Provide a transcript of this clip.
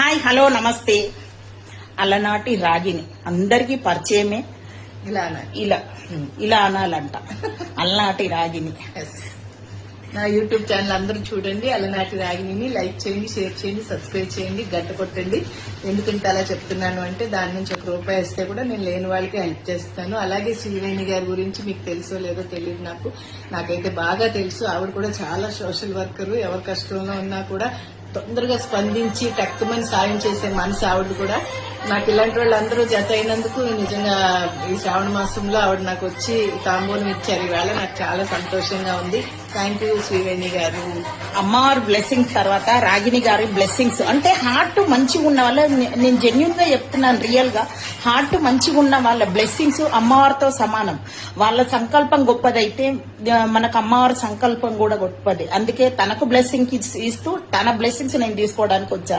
Hi hello నమస్తే. అలనాటి రాగిని. అందరికీ పరిచయమే. ఇలా. ఇలా ఇలా అనాలంట. అలనాటి రాగిని. నా యూట్యూబ్ ఛానల్ అందరూ చూడండి అలనాటి రాగిని. లైక్ చేయండి షేర్ చేయండి సబ్స్క్రైబ్ చేయండి గంట కొట్టండి. ఎందుకంటే అలా చెప్తున్నాను అంటే దాని నుంచి ఒక రూపాయి ఇస్తే కూడా నేను లేని వాళ్ళకి హెల్ప్ చేస్తాను. అలాగే శ్రీవేణి గారి గురించి మీకు తెలుసో లేదో తెలియదు నాకు. నాకైతే బాగా తెలుసు. ఆవిడ కూడా చాలా సోషల్ వర్కర్ ఎవరి కష్టంలో ఉన్నా కూడా తొందరగా స్పందించి టక్కుమని సాయం చేసే మనసు ఆవిడ కూడా. నాకు ఇలాంటి వాళ్ళందరూ జత అయినందుకు నిజంగా ఈ శ్రావణ మాసంలో ఆవిడ నాకు వచ్చి తాంబూలం ఇచ్చారు. ఇవాళ నాకు చాలా సంతోషంగా ఉంది. థ్యాంక్ యూ శ్రీవేణి గారు. అమ్మవారి బ్లెస్సింగ్ తర్వాత రాగిణి గారి బ్లెస్సింగ్స్ అంటే హార్ట్ మంచిగా ఉన్న వాళ్ళ నేను జెన్యున్గా చెప్తున్నాను రియల్గా హార్ట్ మంచిగా ఉన్న వాళ్ళ బ్లెస్సింగ్స్ అమ్మవారితో సమానం. వాళ్ళ సంకల్పం గొప్పదైతే మనకు అమ్మవారి సంకల్పం కూడా గొప్పది. అందుకే తనకు బ్లెస్సింగ్ ఇస్తూ తన బ్లెస్సింగ్స్ నేను తీసుకోవడానికి వచ్చాను.